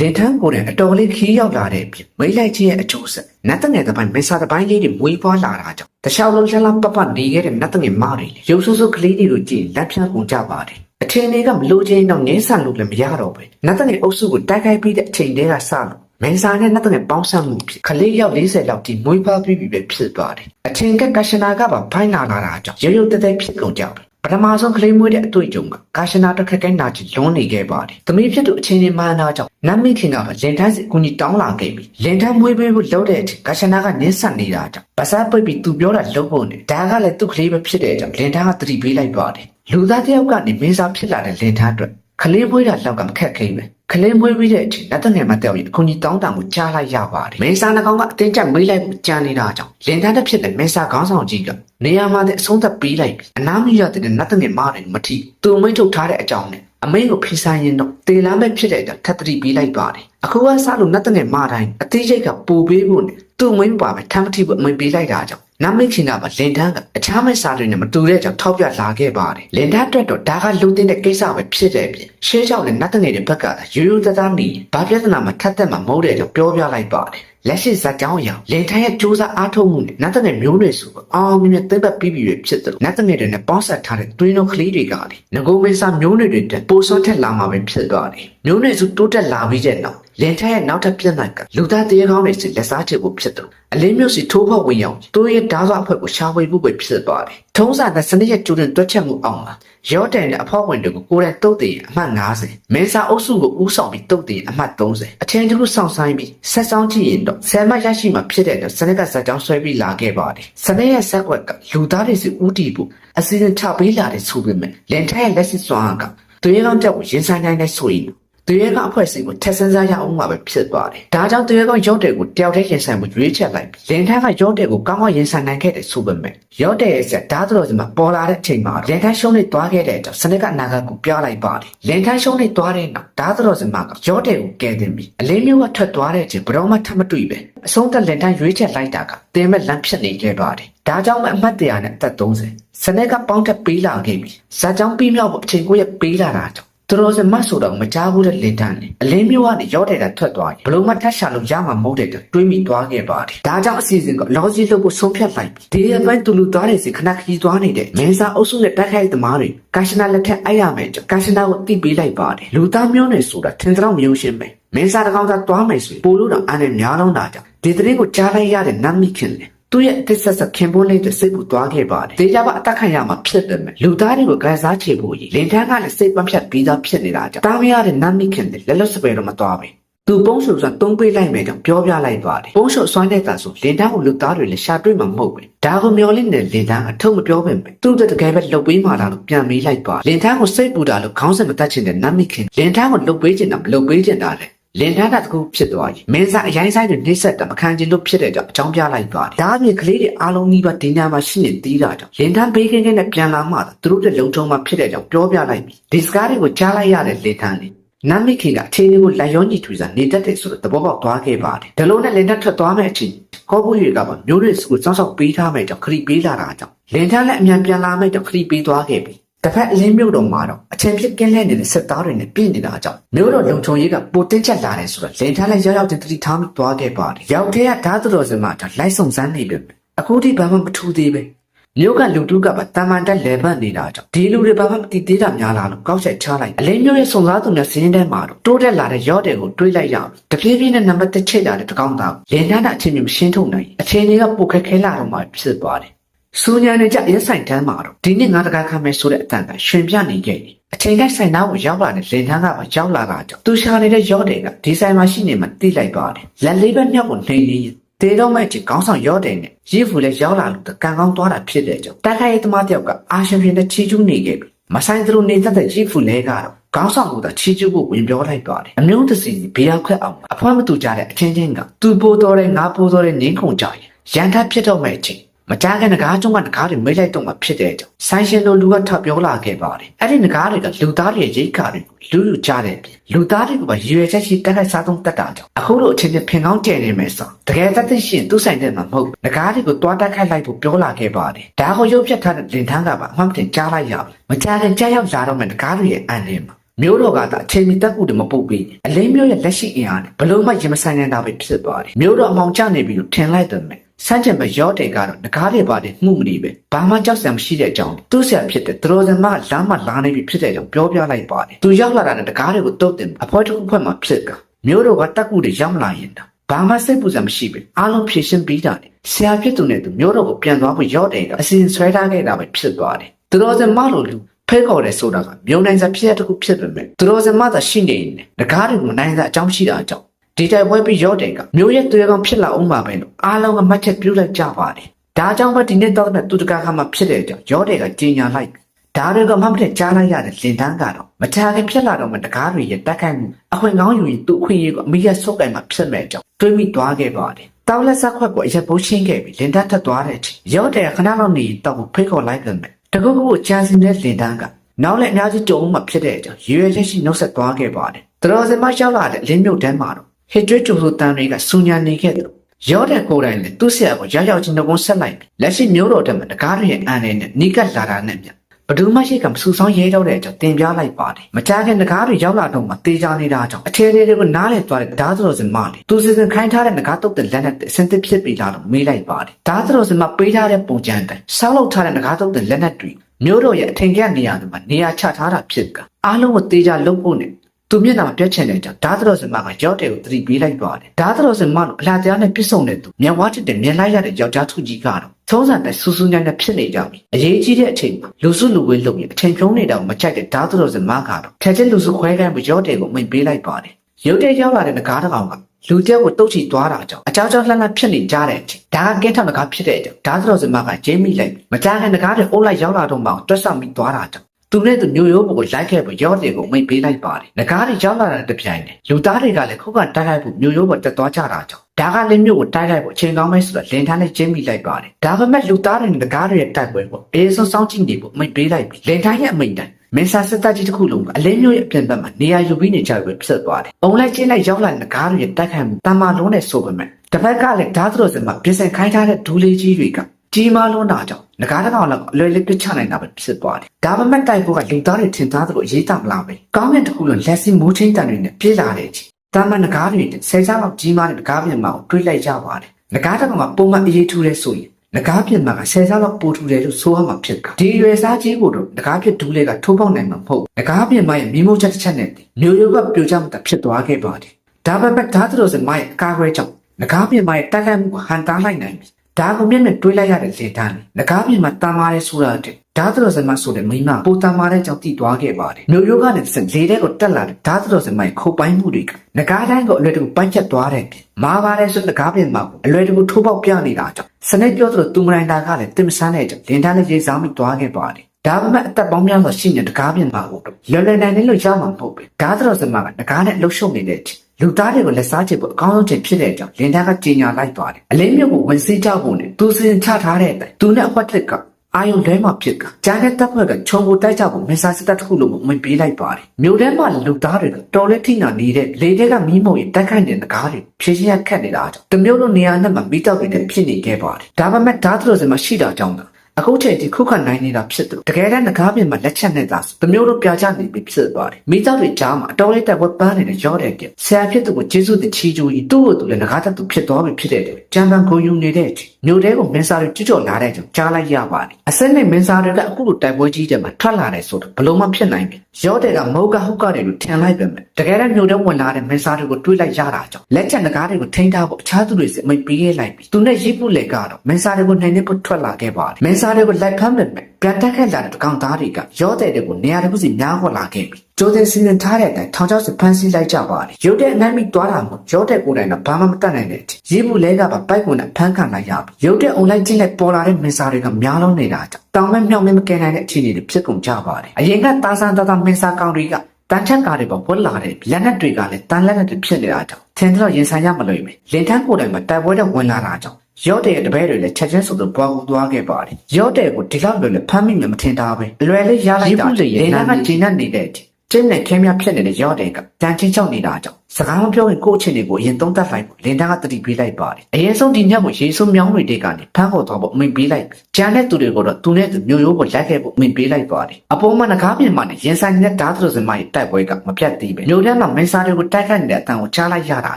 လင်ထန်းကိုယ်တိုင်အတော်လေးခီးရောက်လာတဲ့အပြင်မိလိုက်ချင်းရဲ့အကျိုးဆက်နတ်တငယ်တစ်ပိုင်းမေစာတစ်ပိုင်းလေးတွေမွေးဖွားလာတာကြောင့်တခြားလုံးလှလှပပနေခဲ့တဲ့နတ်တငယ်မတွေလေရုပ်ဆိုးဆိုးကလေးတွေကိုကြည့်လက်ဖြန့်ကုန်ကြပါတယ်အထင်တွေကမလို့ချင်းတော့ငင်းဆန်လို့လည်းမရတော့ပဲနတ်တငယ်အုပ်စုကိုတိုက်ခိုက်ပြီးတဲ့အချိန်တည်းကစလို့မင်းစာနဲ့နတ်တငယ်ပေါင်းစပ်မှုဖြစ်ခလေးရောက်40လောက်ထိမွေးဖွားပြီးပြီပဲဖြစ်သွားတယ်အထင်ကကရှင်နာကပါဖိုင်းလာလာတာကြောင့်ရုပ်ရုပ်တဲတဲဖြစ်ကုန်ကြတယ် ပထမဆုံးကလေးမွေးတဲ့အတွေ့အကြုံကကာရှနာတစ်ခက်ခဲနာချီလွန်နေခဲ့ပါတယ်။သမီးဖြစ်သူအချင်းချင်းမာနာကြောင့်နတ်မိခင်ကလင်ထန်းစီအကူကြီးတောင်းလာခဲ့ပြီးလင်ထန်းမွေးပေးဖို့လုပ်တဲ့အချိန်ကာရှနာကနင်းဆက်နေတာကြောင့်ဗစားပိတ်ပြီးသူပြောတာလုပ်ဖို့နဲ့ဒါကလည်းသူ့ကလေးပဲဖြစ်တဲ့ကြောင့်လင်ထန်းကတတိပေးလိုက်ပါတယ်။လူသားတစ်ယောက်ကနေမင်းစားဖြစ်လာတဲ့လင်ထန်းအတွက် ကလေးမွေးတာလောက်ကမခက်ခဲပဲ။ကလေးမွေးပြီးတဲ့အချိန်လက်တငယ်မတက်ရင်အကူကြီးတောင်းတမှုကြားလိုက်ရပါတယ်။မင်းစားနှကောင်ကအတင်းကျပ်မေးလိုက်ဖို့ကြံနေတာကြောင့်လင်ထန်းတစ်ဖြစ်တဲ့မင်းစားခေါင်းဆောင်ကြီးကနေရာမှာတဲ့အဆုံးသက်ပေးလိုက်ပြီးအနားမရတဲ့နတ်တငယ်မားတယ်မထီသူမိတ်ထုတ်ထားတဲ့အကြောင်းနဲ့အမိန်ကိုဖိဆိုင်ရင်တော့တေလမ်းပဲဖြစ်တဲ့ကြောင့်ထပ်တတိပေးလိုက်ပါတယ်အခုကစလို့နတ်တငယ်မားတိုင်းအသေးစိတ်ကပိုပေးဖို့နဲ့သူ့မိန်ပါပဲထမ်းမထီဖို့အမိန်ပေးလိုက်တာကြောင့် နတ်မိခင်ကပါလင်တန်းကအခြားမဲ့စားတွေနဲ့မတူတဲ့ကြောင့်ထောက်ပြလာခဲ့ပါတယ်လင်တန်းအတွက်တော့ဒါကလူသိတဲ့ကိစ္စပဲဖြစ်တဲ့အပြင်ရှေးကြောင့်လည်းနတ်တငယ်တွေဘက်ကရိုးရိုးသားသားနေဘာပြဿနာမှထပ်သက်မှမဟုတ်တဲ့ကြောင့်ပြောပြလိုက်ပါတယ်လက်ရှိဇာတ်ကြောင်းအရာလင်ထိုင်ရဲ့စူးစမ်းအားထုတ်မှုနဲ့နတ်တငယ်မျိုးနွယ်စုကအောင်မြင်မြင်သိမ့်ပတ်ပြီးပြီဖြစ်တယ်လို့နတ်တငယ်တွေနဲ့ပေါင်းဆက်ထားတဲ့တွင်းတို့ကလေးတွေကလေငကိုမေစာမျိုးနွယ်တွေတက်ပိုစောထက်လာမှာပဲဖြစ်သွားတယ်မျိုးနွယ်စုတိုးတက်လာပြီးတဲ့နောက် လင်ထိုင်ရဲ့နောက်ထပ်ပြဿနာကလူသားတရေကောင်းတွေစီလက်စားချစ်ဖို့ဖြစ်တယ်အလင်းမျိုးစီထိုးဖောက်ဝင်ရောက်သူရဲ့ဓာတ်ဆွအဖွဲ့ကိုရှာဖွေဖို့ပဲဖြစ်သွားတယ်ထုံးစံတဲ့စနစ်ရဲ့ကျူတင်တွက်ချက်မှုအောင်မှာရော့တန်တဲ့အဖောက်ဝင်တွေကိုကိုယ်တိုင်တုတ်တည်အမှတ်90မင်းစာအုပ်စုကိုဥဆောင်ပြီးတုတ်တည်အမှတ်30အထင်တခုစောင့်ဆိုင်ပြီးဆက်ဆောင်ကြည့်ရင်တော့ဆယ်မှတ်ရရှိမှဖြစ်တဲ့အတွက်စနစ်ကဇက်ကြောင်းဆွဲပြီးလာခဲ့ပါတယ်စနစ်ရဲ့ဇက်ကွက်ကလူသားတွေစီဥတီဖို့အစီအစဉ်ချပေးလာတဲ့ဆိုပေမဲ့လင်ထိုင်ရဲ့လက်စစ်စွမ်းအားကသူရဲကောင်းတက်ကိုရင်ဆိုင်နိုင်တဲ့ဆိုရင် သူရဲကအဖွဲ့အစည်းကိုထက်ဆန်းစားရအောင်မှာပဲဖြစ်သွားတယ်။ဒါကြောင့်သူရဲကရုတ်တဲ့ကိုတယောက်တည်းရင်ဆိုင်မှုရွေးချက်လိုက်ပြီးလင်ထန်းကရုတ်တဲ့ကိုကောင်းကောင်းရင်ဆိုင်နိုင်ခဲ့တဲ့ဆိုပေမဲ့ရုတ်တဲ့ရဲ့ဆက်ဓာတ်တော်စီမှာပေါ်လာတဲ့အချိန်မှာလင်ထန်းရှုံးနေသွားခဲ့တဲ့အတွက်စနစ်ကအနာဂတ်ကိုပြောလိုက်ပါတယ်။လင်ထန်းရှုံးနေသွားတဲ့နောက်ဓာတ်တော်စီမှာကရုတ်တဲ့ကိုကဲတင်ပြီးအလင်းမျိုးကထွက်သွားတဲ့အချိန်ဘယ်တော့မှထပ်မတွေ့ပဲအဆုံးသက်လင်ထန်းရွေးချက်လိုက်တာကတင်မဲ့လမ်းဖြစ်နေခဲ့ပါတယ်။ဒါကြောင့်မှအမှတ်တရနဲ့အသက်30စနစ်ကပေါင်းထပ်ပေးလာခဲ့ပြီးဇာကြောင့်ပြီးမြောက်ဖို့အချိန်ကိုရပေးလာတာကြောင့် သူတို့စမတ်ဆိုတော့မကြားဘူးတဲ့လင်တန်းလေအလင်းမျိုးကနေရောတဲ့တာထွက်သွားရင်ဘလို့မှထက်ရှာလို့ရမှာမဟုတ်တဲ့အတွက်တွေးမိသွားခဲ့ပါတယ်ဒါကြောင့်အစီအစဉ်ကလောကြီးလုပ်ဖို့ဆုံးဖြတ်လိုက်ပြီးဒီရက်ပိုင်းတူလူသွားတဲ့စီခဏခရီးသွားနေတဲ့မင်းစားအုပ်စုနဲ့တိုက်ခိုက်သမားတွေကာရှနာလက်ထက်အိုက်ရမယ်ကြောင့်ကာရှနာကိုတိပေးလိုက်ပါတယ်လူသားမျိုးနဲ့ဆိုတာထင်သလောက်မျိုးရှင်းပဲမင်းစားတကောင်သားသွားမယ်ဆိုရင်ပို့လို့တော့အားနဲ့များလုံးတာကြောင့်ဒီသတင်းကိုကြားလိုက်ရတဲ့နတ်မိခင်လေ သူ့ရဲ့အသစ်ဆက်ဆက်ခင်ပွန်းလေးတဲ့စိတ်ကူသွားခဲ့ပါတယ်။ဒေကြပါအတက်ခံရမှာဖြစ်တယ်မယ်။လူသားတွေကိုကန်စားချေဖို့ကြီးလင်တန်းကလည်းစိတ်ပန်းဖြတ်ပြီးသားဖြစ်နေတာကြောင့်တားမရတဲ့နတ်မိခင်တွေလက်လွတ်စပယ်တော့မသွားပဲ။သူပုံးဆူစွာတုံးပေးလိုက်မယ်ကြောင့်ပြောပြလိုက်ပါတယ်။ပုံးဆူစွမ်းတဲ့တာဆိုလင်တန်းကိုလူသားတွေလည်းရှာတွေ့မှာမဟုတ်ပဲ။ဒါကိုမျောလင့်တဲ့လင်တန်းအထုံမပြောပဲမယ်။သူ့တဲ့တကယ်ပဲလှုပ်ပေးမှလားလို့ပြန်မေးလိုက်ပါ။လင်တန်းကိုစိတ်ပူတာလို့ခေါင်းစဉ်မတက်ချင်တဲ့နတ်မိခင်လင်တန်းကိုလှုပ်ပေးချင်တာမလှုပ်ပေးချင်တာလေ။ လင်ထန်းကတကူဖြစ်သွားပြီမင်းစားအရင်ဆိုင်တွေနှိမ့်ဆက်တာမခံချင်လို့ဖြစ်တဲ့ကြောင့်အကြောင်းပြလိုက်သွားတယ်ဒါအပြင်ကလေးတွေအားလုံးကြီးပါဒီညမှာရှိနေသေးတာကြောင့်လင်ထန်းဘေးကင်းကင်းနဲ့ပြန်လာမှသာသူတို့တဲ့လုံထုံးမှဖြစ်တဲ့ကြောင့်ပြောပြလိုက်ပြီဒီစကားတွေကိုကြားလိုက်ရတဲ့လင်ထန်းလေးနတ်မိခင်ကအချင်းလေးကိုလက်ရောညီထွေးစားနေတတ်တယ်ဆိုတော့သဘောပေါက်သွားခဲ့ပါတယ်ဒါလုံးနဲ့လင်ထန်းထွက်သွားမဲ့အချိန်ကောဘူးတွေကပါမျိုးတွေစုကိုစောင့်စောင့်ပေးထားမဲ့ကြောင့်ခရီးပေးလာတာကြောင့်လင်ထန်းလည်းအမြန်ပြန်လာမဲ့ကြောင့်ခရီးပေးသွားခဲ့ပြီ တစ်ဖက်အလင်းမြို့တော်မှာတော့အချိန်ဖြစ်ကင်းလဲနေတဲ့စစ်သားတွေနဲ့ပြည်နေတာကြောင့်မြို့တော်လုံခြုံရေးကပိုတင်းကျပ်လာတယ်ဆိုတော့လင်ထားလိုက်ရောက်ရောက်တင်တတိထားမိသွားခဲ့ပါတယ်။ရောက်တဲ့ကဓာတ်တော်စင်မှာဒါလိုက်ဆောင်စမ်းနေပြီ။အခုထိဘာမှမထူသေးပဲ။မြို့ကလူတုကပါတာမန်တက်လဲပတ်နေတာကြောင့်ဒီလူတွေဘာမှမတည်သေးတာများလာလို့ကောက်ချက်ချလိုက်။အလင်းမြို့ရဲ့စုံစားသူနဲ့စင်းထဲမှာတော့တိုးတက်လာတဲ့ရော့တဲ့ကိုတွေးလိုက်ရအောင်။တပြေးပြေးနဲ့နံပါတ်1ချိတ်လာတဲ့တကောင်းသားလင်ထားတာအချင်းချင်းမရှင်းထုတ်နိုင်။အချင်းတွေကပိုခက်ခဲလာတော့မှဖြစ်သွားတယ်။ စူညာနဲ့ကြရဲဆိုင်တန်းမှာတော့ဒီနေ့ငါတကားခံမယ်ဆိုတဲ့အတန်ကရှင်ပြနေခဲ့တယ်။အချိန်တိုင်းဆိုင်သားကိုရောက်လာတဲ့လင်ထန်းကပါရောက်လာတာကြောင့်သူရှာနေတဲ့ရော့တွေကဒီဆိုင်မှာရှိနေမှတိလိုက်ပါတယ်။လက်လေးပဲမြောက်ကိုနှိမ့်နေရင်တေတော့မဲ့ချီကောင်းဆောင်ရော့တယ်နဲ့ရစ်ဖူလည်းရောက်လာလို့တကန်ကောင်းသွားတာဖြစ်တဲ့ကြောင့်တိုက်ခိုက်ရေးသမားတယောက်ကအာရှင်ပြင်းနဲ့ချီကျူးနေခဲ့ပြီ။မဆိုင်သလိုနေတတ်တဲ့ရစ်ဖူလဲကတော့ကောင်းဆောင်ကချီကျူးဖို့ဝင်ပြောလိုက်ပါတယ်။အမျိုးတစီဘေးရောက်ခက်အောင်အဖွက်မတူကြတဲ့အချင်းချင်းကသူပိုးတော်တဲ့ငါပိုးတော်တဲ့နင်းခုန်ကြရင်ရန်ထပ်ဖြစ်တော့မဲ့အချိန် မကြားခင်ငကားကျုံကငကားတွေမိတ်လိုက်တော့မှဖြစ်တဲ့ကြောင့်ဆိုင်ရှင်လိုလူကထပ်ပြောလာခဲ့ပါတယ်အဲ့ဒီငကားတွေကလူသားတွေရဲ့ရိတ်ခါတွေကိုလူလူကြားတဲ့ပြင်လူသားတွေကပါရွယ်ချက်ရှိတက်ခိုက်စားသုံးတက်တာကြောင့်အခုလိုအချင်းချင်းဖင်ကောင်းကျဲနေမယ်ဆိုတကယ်တက်သိရှင်သူ့ဆိုင်တဲ့မှာမဟုတ်ငကားတွေကိုတွားတက်ခိုက်လိုက်ဖို့ပြောလာခဲ့ပါတယ်ဒါကိုရုပ်ဖြတ်ထားတဲ့လင်ထန်းကပါအမှန်တင်ကြားလိုက်ရအောင်မကြားခင်ကြားရောက်လာတော့မှငကားတွေရဲ့အန်လင်းမှာမျိုးတော်ကသာအချိန်မီတက်ကူတွေမပုတ်ပြီးအလင်းမျိုးရဲ့လက်ရှိအင်အားနဲ့ဘလို့မှရင်မဆိုင်နိုင်တာပဲဖြစ်သွားတယ်မျိုးတော်အမောင်ကျနေပြီးတော့ထင်လိုက်တယ် မယ်ဆန်းချင်မရောတဲ့ကတော့ငကားတွေပါတယ်မှုမနေပဲဘာမှကြောက်စရာမရှိတဲ့အကြောင်းသူ့ဆရာဖြစ်တဲ့သူတော်စင်မလမ်းမလာနေပြီဖြစ်တဲ့အကြောင်းပြောပြလိုက်ပါတယ်သူရောက်လာတာနဲ့ငကားတွေကိုတုတ်တင်အဖွဲတစ်ခုဖွဲ့မှာဖြစ်ကမျိုးတော်ကတက်ကူတွေရောက်လာရင်တော့ဘာမှစိတ်ပူစရာမရှိပဲအားလုံးဖြည့်ရှင်းပြီးတာနဲ့ဆရာဖြစ်သူနဲ့သူမျိုးတော်ကိုပြန်သွားဖို့ရော့တယ်တော့အစဉ်ဆွဲထားခဲ့တာပဲဖြစ်သွားတယ်သူတော်စင်မလိုလူဖဲခေါ်တယ်ဆိုတာကမြုံနိုင်စာဖြစ်ရတစ်ခုဖြစ်ပေမဲ့သူတော်စင်မသာရှိနေရင်ငကားတွေကိုနိုင်စာအကြောင်းရှိတာအကြောင်း ဒီတိုက်ပွဲပြီးရော့တယ်ကမျိုးရဲ့သွေးကောင်ဖြစ်လာအောင်ပါပဲလို့အားလုံးကမှတ်ချက်ပြုလိုက်ကြပါတယ်။ဒါကြောင့်ပဲဒီနေ့တော့သူတကာကမှဖြစ်တဲ့အကြောင်းရော့တယ်ကကြီးညာလိုက်ပြီ။ဒါတွေကမှမတဲ့ကြားလိုက်ရတဲ့လင်တန်းကတော့မချာခင်ဖြစ်လာတော့မှတကားတွေရဲ့တက်ခိုက်မှုအခွင့်ကောင်းယူရင်သူ့အခွင့်အရေးကိုအမိရဆုပ်ကင်မှဖြစ်မဲ့အကြောင်းတွေးမိသွားခဲ့ပါတယ်။တောက်လက်ဆက်ခွက်ကိုအရက်ပိုးရှင်းခဲ့ပြီးလင်တန်းထက်သွားတဲ့အချိန်ရော့တယ်ကခဏလောက်နေတော့ဖိတ်ခေါ်လိုက်တယ်မယ်။တကုတ်ကုတ်ကြံစည်တဲ့လင်တန်းကနောက်လည်းအများကြီးကြုံမှဖြစ်တဲ့အကြောင်းရွေရွယ်ချက်ရှိနှုတ်ဆက်သွားခဲ့ပါတယ်။တော်စင်မရောက်လာတဲ့လင်းမြုပ်တန်းမှာတော့ ဟစ်ကျွေးကြိုဆိုတန်တွေကစူညာနေခဲ့တယ်လို့ရောတဲ့ကိုယ်တိုင်လည်းသူ့ဆရာကိုရောက်ရောက်ချင်းနှုတ်ဆက်လိုက်ပြီးလက်ရှိမျိုးတော်တက်မှာတကားတွေရဲ့အန်နဲ့နီးကပ်လာတာနဲ့မြဘဒူးမရှိကမစူဆောင်းရဲတော့တဲ့အကြောင်းတင်ပြလိုက်ပါတယ်မကြားခင်တကားတွေရောက်လာတော့မှတေးကြနေတာကြောင့်အထည်တွေကိုနားလေသွားတဲ့ဓာတ်တော်စင်မလေးသူစီစဉ်ခိုင်းထားတဲ့ငကားတုတ်တဲ့လက်နဲ့အစင်သစ်ဖြစ်ပြီးလာတော့မေးလိုက်ပါတယ်ဓာတ်တော်စင်မပေးထားတဲ့ပုံကြမ်းတိုင်းဆောက်လုပ်ထားတဲ့ငကားတုတ်တဲ့လက်နဲ့တွေမျိုးတော်ရဲ့အထင်ကရနေရာတွေမှာနေရာချထားတာဖြစ်ကအားလုံးကိုတေးကြလုပ်ဖို့နဲ့ သူမျက်နှာမှာပြတ်ချင်တဲ့ကြောင့်ဓာတ်တော်စင်မကရောက်တယ်ကိုသတိပေးလိုက်ပါတယ်ဓာတ်တော်စင်မတို့အလားတရားနဲ့ပြစ်ဆုံတဲ့သူမြန်ဝါတစ်တဲ့မြင်လိုက်ရတဲ့ယောက်ျားသူကြီးကတော့ထုံးစံတဲ့စူးစူးညံ့ညံ့ဖြစ်နေကြပြီအရေးကြီးတဲ့အချိန်မှာလူစုလူဝေးလုပ်ရင်အချိန်ဖြုံးနေတာကိုမကြိုက်တဲ့ဓာတ်တော်စင်မကတော့ထက်ချက်လူစုခွဲခိုင်းပြီးရောက်တယ်ကိုမိတ်ပေးလိုက်ပါတယ်ရုတ်တဲ့ရောက်လာတဲ့ငကားတစ်ကောင်ကလူတယောက်ကိုတုတ်ချီသွားတာကြောင့်အကြောင်းကြောင့်လှမ်းလှမ်းဖြစ်နေကြတဲ့အချိန်ဒါကကင်းထောင်ငကားဖြစ်တဲ့အကြောင်းဓာတ်တော်စင်မကဂျင်းမိလိုက်မကြားခင်ငကားတွေအုပ်လိုက်ရောက်လာတော့မှတွက်ဆောက်မိသွားတာကြောင့် သူနဲ့သူမျိုးရိုးဘကိုလိုက်ခဲ့ပြီးရော့တယ်ကိုမိတ်ပေးလိုက်ပါတယ်။ငကားတွေရောက်လာတဲ့တပြိုင်နက်လူသားတွေကလည်းခုတ်ကတိုက်လိုက်ဖို့မျိုးရိုးဘတက်သွားကြတာကြောင့်ဒါကလည်းမျိုးကိုတိုက်လိုက်ဖို့အချိန်ကောင်းမဲဆိုတော့လင်ထားနဲ့ကျင်းမိလိုက်ပါတယ်။ဒါပေမဲ့လူသားတွေနဲ့ငကားတွေရဲ့တိုက်ပွဲကိုအေးဆုံးစောင့်ကြည့်နေဖို့မိတ်ပေးလိုက်ပြီးလင်ထားရဲ့အမိန့်တိုင်းမင်းစားစစ်တပ်ကြီးတစ်ခုလုံးကအလင်းမျိုးရဲ့အပြင်ဘက်မှာနေရာယူပြီးနေကြပြီးဖြစ်သွားတယ်။အုံလိုက်ချင်းလိုက်ရောက်လာတဲ့ငကားတွေရဲ့တိုက်ခိုက်မှုတမန်လုံးနဲ့ဆိုပေမဲ့တစ်ဖက်ကလည်းဓာတ်သရိုစင်မှာပြင်ဆင်ခိုင်းထားတဲ့ဒူးလေးကြီးတွေက ကြီးမားလွန်းတာကြောင့်ငကားတစ်ကောင်လောက်အလွယ်လေးပြစ်ချနိုင်တာပဲဖြစ်သွားတယ်။ဒါပေမဲ့တိုက်ဖို့ကလူသားတွေထင်သားသလိုအရေးတာမလားပဲ။ကောင်းကင်တစ်ခုလုံးလက်စီမိုးချင်းတန်တွေနဲ့ပြေးလာတဲ့အချိန်တာမန်ငကားတွေနဲ့ဆယ်စားလောက်ကြီးမားတဲ့ငကားပြင်မှာကိုတွေးလိုက်ကြပါတယ်။ငကားတစ်ကောင်ကပုံမှန်အရေးထူးတဲ့ဆိုရင်ငကားပြင်မှာကဆယ်စားလောက်ပိုထူတယ်လို့ဆိုရမှာဖြစ်ကဒီရွယ်စားကြီးကိုတော့ငကားပြစ်ဒူးလေးကထိုးပေါက်နိုင်မှာမဟုတ်ငကားပြင်မှာရဲ့မိမိုးချက်တစ်ချက်နဲ့မျိုးရိုးကပြိုကျမှဖြစ်သွားခဲ့ပါတယ်။ဒါပေမဲ့ဓာတ်သလိုစင်မရဲ့အကာအကွယ်ကြောင့်ငကားပြင်မှာရဲ့တက်လက်မှုကိုဟန်တားလိုက်နိုင်ပြီ။ ဒါကိုမျက်နဲ့တွေးလိုက်ရတဲ့လေတန်းငကားပြင်မှာတန်မာရဲဆိုတာတဲ့ဓာတ်သလိုစင်မဆိုတဲ့မိမပူတန်မာတဲ့ကြောင့်တည်သွားခဲ့ပါတယ်။မျိုးရိုးကနေစလေတဲ့ကိုတက်လာတဲ့ဓာတ်သလိုစင်မရဲ့ခုတ်ပိုင်းမှုတွေကငကားတိုင်းကိုအလွယ်တကူပန်းချက်သွားတဲ့ပြင်မာပါတယ်ဆိုငကားပြင်မှာကိုအလွယ်တကူထိုးပေါက်ပြနေတာကြောင့်စနေပြောသလိုတူမရိုင်းတာကလည်းတင်မဆန်းတဲ့ကြောင့်လင်တန်းနဲ့ရေးစားမိသွားခဲ့ပါတယ်။ ဒါပေမဲ့အသက်ပေါင်းများစွာရှိနေတကားပြင်ပါကိုလွယ်လွယ်နိုင်နိုင်လို့ရမှာမဟုတ်ပဲဒါသတော်စမကတကားနဲ့လှုပ်ရှုပ်နေတဲ့အချိန်လူသားတွေကိုလက်စားချစ်ဖို့အကောင်းဆုံးချိန်ဖြစ်တဲ့အကြောင်းလင်ဒါကကြေညာလိုက်သွားတယ်အလင်းမြုပ်ကိုဝင်စည်းကြဖို့နဲ့သူစဉ်ချထားတဲ့အတိုင်းသူနဲ့အခွက်ထက်ကအာယုံထဲမှာဖြစ်ကဂျန်တဲ့တပ်ဖွဲ့ကခြုံကိုတိုက်ကြဖို့မင်းစားစစ်တပ်တစ်ခုလုံးကိုဝင်ပေးလိုက်ပါတယ်မြို့ထဲမှာလူသားတွေကတော်လက်ထိနာနေတဲ့လေထဲကမီးမုံရင်တိုက်ခိုက်နေတဲ့ကားတွေဖြည့်ရှင်းရခက်နေတာကြောင့်တမျိုးလုံးနေရာနဲ့မှမိတောက်တွေနဲ့ဖြစ်နေခဲ့ပါတယ်ဒါပေမဲ့ဓာတ်သတော်စမှာရှိတာကြောင့် အခုချိန်ဒီခုခနိုင်နေတာဖြစ်တယ်တကယ်တမ်းငကားပြင်မှာလက်ချက်နဲ့သာတမျိုးလိုပြကြနေပြီဖြစ်သွားတယ်မိသားတွေကြားမှာအတော်လေးတက်ဝက်ပန်းနေတဲ့ရောတဲ့ကဆရာဖြစ်သူကိုကျေးဇူးတင်ချီးကျူးပြီးသူ့ကိုသူလည်းငကားတက်သူဖြစ်သွားပြီဖြစ်တဲ့တယ်ကြံပန်ကိုယူနေတဲ့အချိန် မျိုးတဲကိုမင်းစားတွေကြွကြော်လာတဲ့ကြောင့်ကြားလိုက်ရပါတယ်အစက်နဲ့မင်းစားတွေကအခုလိုတိုက်ပွဲကြီးတဲ့မှာထွက်လာတယ်ဆိုတော့ဘလို့မှဖြစ်နိုင်ပြီရောတဲ့ကမဟုတ်ကဟုတ်ကတယ်လို့ထင်လိုက်ပဲမယ်တကယ်တမ်းမျိုးတဲဝင်လာတဲ့မင်းစားတွေကိုတွေးလိုက်ရတာကြောင့်လက်ချက်ငကားတွေကိုထိန်းထားဖို့အခြားသူတွေစီအမိတ်ပေးခဲ့လိုက်ပြီသူနဲ့ရိပ်ပုလက်ကတော့မင်းစားတွေကိုနိုင်နေဖို့ထွက်လာခဲ့ပါတယ်မင်းစားတွေကိုလိုက်ဖမ်းမယ် ပြန်တက်ခက်လာတဲ့ကောင်သားတွေကရောတဲ့တွေကိုနေရာတစ်ခုစီများခေါ်လာခဲ့ပြီကျိုးတဲ့စီစဉ်ထားတဲ့အတိုင်းထောင်ချောက်စဖမ်းဆီးလိုက်ကြပါတယ်ရုတ်တဲ့အနမ်းမိသွားတာမို့ရောတဲ့ကိုယ်တိုင်တော့ဘာမှမတတ်နိုင်တဲ့အချိန်ရေးဘူးလဲကပါပိုက်ကွန်နဲ့ဖမ်းခံလိုက်ရပြီရုတ်တဲ့အွန်လိုင်းကျင်းနဲ့ပေါ်လာတဲ့မင်းစားတွေကများလုံးနေတာကြောင့်တောင်မဲ့မြောက်မဲ့မကဲနိုင်တဲ့အခြေအနေတွေဖြစ်ကုန်ကြပါတယ်အရင်ကတာဆန်တာတာမင်းစားကောင်တွေကတန်ချက်ကားတွေပေါ်ဝတ်လာတဲ့လက်နက်တွေကလည်းတန်လက်နက်တွေဖြစ်နေတာကြောင့်ထင်တော့ရင်ဆိုင်ရမလို့ပဲလင်ထန်းကိုယ်တိုင်မှာတိုက်ပွဲတော့ဝင်လာတာကြောင့် ရော့တဲ့တပည့်တွေလည်းချက်ချင်းဆိုသူပွားကူသွားခဲ့ပါတယ်ရော့တဲ့ကိုဒီလောက်လွယ်လွယ်ဖမ်းမိမှမထင်တာပဲအလွယ်လေးရလိုက်တာလေနာကဂျင်းနဲ့နေတဲ့အချိန် ကျင်းနဲ့ခဲမြဖြစ်နေတဲ့ရော့တဲ့ကတန်ချင်းချောက်နေတာကြောင့်စကားမပြောရင်ကိုယ့်အချင်းတွေကိုအရင်သုံးသပ်လိုက်ဖို့လင်တန်းကတတိပေးလိုက်ပါတယ်အရင်ဆုံးဒီညကိုရေဆိုးမြောင်းတွေတဲကနေဖမ်းခေါ်သွားဖို့အမိန်ပေးလိုက်ကျန်တဲ့သူတွေကိုတော့သူနဲ့သူမျိုးရိုးကိုလိုက်ခဲ့ဖို့အမိန်ပေးလိုက်ပါတယ်အပေါ်မှာငကားပြင်မှာနဲ့ရင်ဆိုင်နေတဲ့ဓာတ်သလိုစမရဲ့တိုက်ပွဲကမပြတ်သေးပဲမျိုးတန်းမှာမင်းစားတွေကိုတိုက်ခိုက်နေတဲ့အတန်ကိုကြားလိုက်ရတာ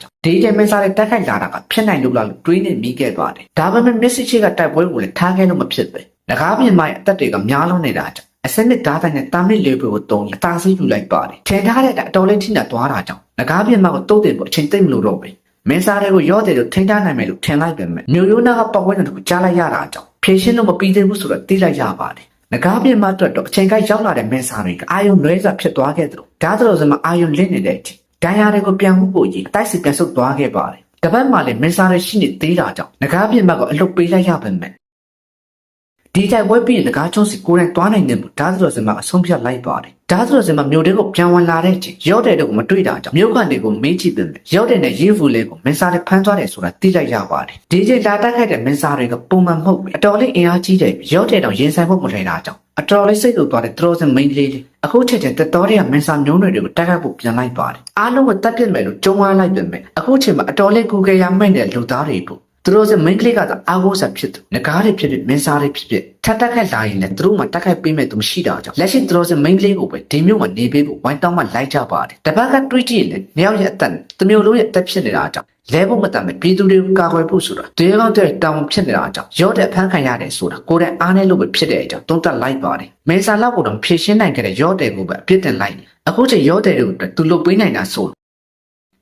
ကြောင့်ဒီကျမင်းစားတွေတိုက်ခိုက်လာတာကဖြစ်နိုင်လို့လားလို့တွေးနေမိခဲ့ပါတယ်ဒါပေမဲ့မစ္စချီကတိုက်ပွဲကိုလည်းထားခဲ့လို့မဖြစ်ပဲငကားပြင်မှာရဲ့အသက်တွေကများလုံးနေတာကြောင့် အစနစ်ဓာတ်တိုင်းနဲ့တာမစ်လေးကိုတုံးအသာစီးယူလိုက်ပါတယ်ထင်ထားတဲ့အတော်လေးထိနေသွားတာကြောင့်ငကားပြင်မကိုတုတ်တယ်ပေါ့အချိန်သိမ့်မလို့တော့ပဲမင်းစားတွေကိုရော့တယ်လို့ထိန်းထားနိုင်မယ်လို့ထင်လိုက်ပေမဲ့မျိုးရိုးနာကပတ်ဝန်းကျင်ကိုကြားလိုက်ရတာကြောင့်ဖြည့်ရှင်းလို့မပြီးသေးဘူးဆိုတော့သိလိုက်ရပါတယ်ငကားပြင်မအတွက်တော့အချိန်ကရောက်လာတဲ့မင်းစားတွေကအာယုံလွဲစွာဖြစ်သွားခဲ့သလိုဓာတ်တော်စမအာယုံလင့်နေတဲ့အချိန်ဒဏ်ရာတွေကိုပြန်မှုဖို့ကြီးအတိုက်စီပြန်ဆုတ်သွားခဲ့ပါတယ်တပတ်မှလည်းမင်းစားတွေရှိနေသေးတာကြောင့်ငကားပြင်မကိုအလုတ်ပေးလိုက်ရပေမဲ့ ဒီတိုက်ပွဲပြီးရင်ငကားချုံးစီကိုယ်တိုင်တွားနိုင်တယ်လို့ဓာတ်သတော်စင်မှာအဆုံးဖြတ်လိုက်ပါတယ်ဓာတ်သတော်စင်မှာမြို့တဲကိုပြန်ဝင်လာတဲ့အချိန်ရောက်တဲ့တော့မတွေ့တာကြောင့်မြို့ကန်တွေကိုမေးကြည့်ပြန်တယ်ရောက်တဲ့နဲ့ရေးဖူလေးကိုမင်းစားတွေဖမ်းသွားတယ်ဆိုတာသိလိုက်ရပါတယ်ဒီချိန်လာတိုက်ခိုက်တဲ့မင်းစားတွေကပုံမှန်မဟုတ်ဘူးအတော်လေးအင်အားကြီးတယ်ရောက်တဲ့တော့ရင်ဆိုင်ဖို့မလွယ်တာကြောင့်အတော်လေးစိတ်တူသွားတဲ့သတော်စင်မိန်းကလေးလေးအခုချက်ချက်တက်တော်တွေကမင်းစားမျိုးနွယ်တွေကိုတိုက်ခိုက်ဖို့ပြန်လိုက်ပါတယ်အားလုံးကိုတတ်ပြစ်မယ်လို့ကြုံဝါလိုက်ပြန်မယ်အခုချိန်မှာအတော်လေးကူကြရမဲ့တဲ့လူသားတွေပို့ သူတို့စမိန်ကလေးကတော့အာဝိုးဆက်ဖြစ်သူငကားတွေဖြစ်ဖြစ်မင်းစားတွေဖြစ်ဖြစ်ထပ်တက်ခက်လာရင်လည်းသူတို့မှတက်ခက်ပေးမဲ့သူမရှိတာကြောင့်လက်ရှိသူတို့စမိန်ကလေးကိုပဲဒီမျိုးမှာနေပေးဖို့ဝိုင်းတောင်းမှလိုက်ကြပါတယ်တပတ်ကတွေးကြည့်ရင်လည်းမြောက်ရဲ့အသက်တမျိုးလုံးရဲ့အသက်ဖြစ်နေတာကြောင့်လဲဖို့မတတ်မဲ့ပြည်သူတွေကိုကာကွယ်ဖို့ဆိုတာတေကောင်းတဲ့တောင်းဖြစ်နေတာကြောင့်ရော့တဲ့အဖမ်းခံရတယ်ဆိုတာကိုယ်တိုင်အားနဲ့လို့ပဲဖြစ်တဲ့အကြောင်းသုံးသပ်လိုက်ပါတယ်မေဆာလောက်ကတော့ဖြည့်ရှင်းနိုင်ခဲ့တဲ့ရော့တဲ့ကိုပဲအပြစ်တင်လိုက်အခုချိန်ရော့တဲ့တွေကိုသူလုတ်ပေးနိုင်တာဆို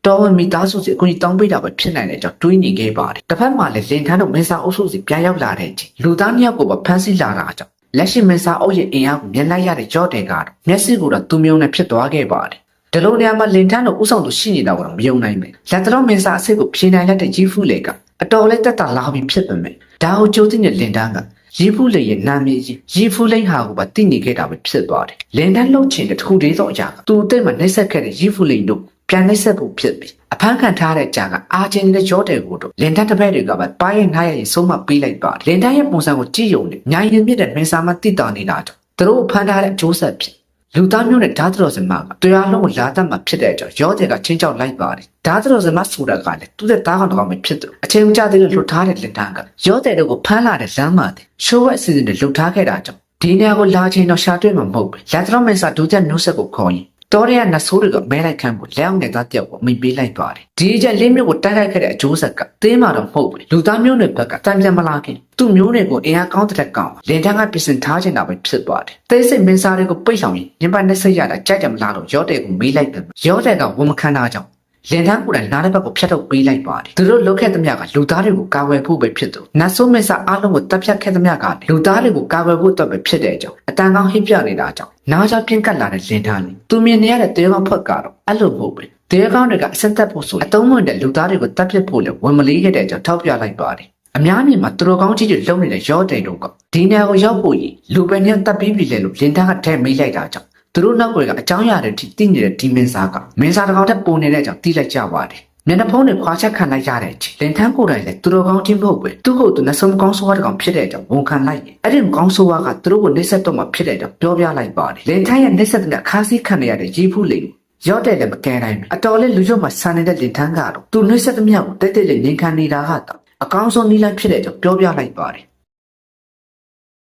တော်ဝင်မိသားစုစီအကူကြီးတောင်းပေးတာပဲဖြစ်နိုင်တဲ့ကြောင့်တွေးနေခဲ့ပါတယ်။တစ်ဖက်မှာလည်းလင်ထန်းတို့မင်းစားအုပ်စုစီပြန်ရောက်လာတဲ့အချိန်လူသားနှစ်ယောက်ကိုပါဖမ်းဆီးလာတာကြောင့်လက်ရှိမင်းစားအုပ်ရဲ့အင်အားကိုမြင်လိုက်ရတဲ့ကြော့တဲ့ကတော့မျက်စိကိုတော့သူမျိုးနဲ့ဖြစ်သွားခဲ့ပါတယ်။ဒီလိုနေရာမှာလင်ထန်းတို့ဥဆောင်သူရှိနေတာကိုတော့မယုံနိုင်ပဲ။လက်တော်မင်းစားအစ်စ်ကိုဖြေနိုင်တဲ့ကြီးဖူးလေကအတော်လေးတက်တာလာပြီးဖြစ်ပေမဲ့ဒါကိုကြိုးသိတဲ့လင်ထန်းကရီဖူးလေရဲ့နာမည်ကြီးရီဖူးလိန်ဟာကိုပါသိနေခဲ့တာပဲဖြစ်သွားတယ်။လင်တန်းလှုပ်ချင်တဲ့တစ်ခုတည်းသောအရာကသူ့အသိမှနှိမ့်ဆက်ခဲ့တဲ့ရီဖူးလိန်တို့ ပြန်နှိမ့်ဆက်ဖို့ဖြစ်ပြီးအဖမ်းခံထားတဲ့ကြာကအာချင်းတဲ့ကြောတဲ့ကိုတို့လင်တန်းတစ်ဖက်တွေကပါပါရင်နှားရရင်ဆုံးမပေးလိုက်ပါတယ်။လင်တန်းရဲ့ပုံစံကိုကြည့်ယုံနဲ့ညာရင်မြင့်တဲ့မင်းစာမတိတောင်နေတာကြောင့်သူတို့ဖမ်းထားတဲ့အကျိုးဆက်ဖြစ်လူသားမျိုးနဲ့ဓာတ်တော်စမကတရားလုံးကိုလာတတ်မှဖြစ်တဲ့အကြောင်းရောတဲ့ကချင်းချောက်လိုက်ပါတယ်ဓာတ်တော်စမဆိုတာကလည်းသူ့တဲ့သားကောင်တော်မှဖြစ်တယ်အချိန်မကျသေးလို့လွတ်ထားတဲ့လင်တန်းကရောတဲ့တို့ကိုဖမ်းလာတဲ့လမ်းမှာရှိုးဝက်အစီအစဉ်တွေလှုပ်ထားခဲ့တာကြောင့်ဒီနေရာကိုလာချင်းတော့ရှာတွေ့မှာမဟုတ်ဘူးလက်တော်မင်းစာဒုတိယနှုတ်ဆက်ကိုခေါ်ရင် တော်ရရနဆိုးတွေကမဲလိုက်ခံဖို့လက်အောင်နဲ့သားတယောက်ကိုမိပေးလိုက်ပါတယ်ဒီအချက်လေးမျိုးကိုတိုက်ခိုက်ခဲ့တဲ့အကျိုးဆက်ကသေးမှတော့မဟုတ်ဘူးလူသားမျိုးနွယ်ဘက်ကတံပြန်မလာခင်သူ့မျိုးနွယ်ကိုအင်အားကောင်းတဲ့ကောင်လင်တန်းကပြင်ဆင်ထားချင်တာပဲဖြစ်သွားတယ်တိတ်ဆိတ်မင်းစားတွေကိုပိတ်ဆောင်ရင်ညင်ပိုင်နဲ့စိတ်ရတာကြိုက်တယ်မလားလို့ရောတဲ့ကိုမေးလိုက်တယ်ရောတဲ့ကဝန်မခံတာကြောင့် လင်တန်းကိုယ်တိုင်နားတဲ့ဘက်ကိုဖျက်ထုတ်ပေးလိုက်ပါတယ်သူတို့လုတ်ခဲ့သမျှကလူသားတွေကိုကာဝယ်ဖို့ပဲဖြစ်သူနတ်ဆိုးမင်းစားအားလုံးကိုတပ်ဖြတ်ခဲ့သမျှကလူသားတွေကိုကာဝယ်ဖို့အတွက်ပဲဖြစ်တဲ့အကြောင်းအတန်ကောင်းဟိပြနေတာကြောင့်နားချပြင်းကတ်လာတဲ့လင်တန်းလေးသူမြင်နေရတဲ့တေကောင်းဖွက်ကတော့အဲ့လိုမဟုတ်ပဲတေကောင်းတွေကအဆက်သက်ဖို့ဆိုအတုံးမွင့်တဲ့လူသားတွေကိုတပ်ဖြတ်ဖို့လည်းဝင်မလေးခဲ့တဲ့အကြောင်းထောက်ပြလိုက်ပါတယ်အများမြင်မှာသူတို့ကောင်းကြီးတွေလုံနေတဲ့ရောတဲ့တို့ကဒီနေရာကိုရောက်ဖို့ရင်လူပဲနဲ့တပ်ပြီးပြီလေလို့လင်တန်းကထဲမေးလိုက်တာကြောင့် သူတို့နောက်ွယ်ကအကြောင်းအရာတွေထိသိနေတဲ့ဒီမင်းစားကမင်းစားတစ်ကောင်တက်ပုံနေတဲ့အကြောင်းသိလိုက်ကြပါတယ်။မျက်နှာဖုံးနဲ့ခွာချက်ခံလိုက်ရတဲ့အချိန်လင်ထန်းကိုယ်တိုင်လည်းသူတို့ကောင်းချင်းမဟုတ်ပဲသူ့ကိုယ်သူနှဆုံးကောင်းဆိုးဝါးတစ်ကောင်ဖြစ်တဲ့အကြောင်းဝန်ခံလိုက်ရင်အဲ့ဒီကောင်းဆိုးဝါးကသူတို့ကိုနှိမ့်ဆက်တော့မှဖြစ်တဲ့အကြောင်းပြောပြလိုက်ပါတယ်။လင်ထန်းရဲ့နှိမ့်ဆက်တဲ့အခါစီးခံရတဲ့ရီဖူးလေးကိုရောက်တဲ့လည်းမကဲနိုင်ဘူးအတော်လေးလူရုပ်မှာဆန်နေတဲ့လင်ထန်းကတော့သူနှိမ့်ဆက်သမျှကိုတိတ်တိတ်လေးငင်ခံနေတာဟာတော့အကောင်းဆုံးနည်းလမ်းဖြစ်တဲ့အကြောင်းပြောပြလိုက်ပါတယ်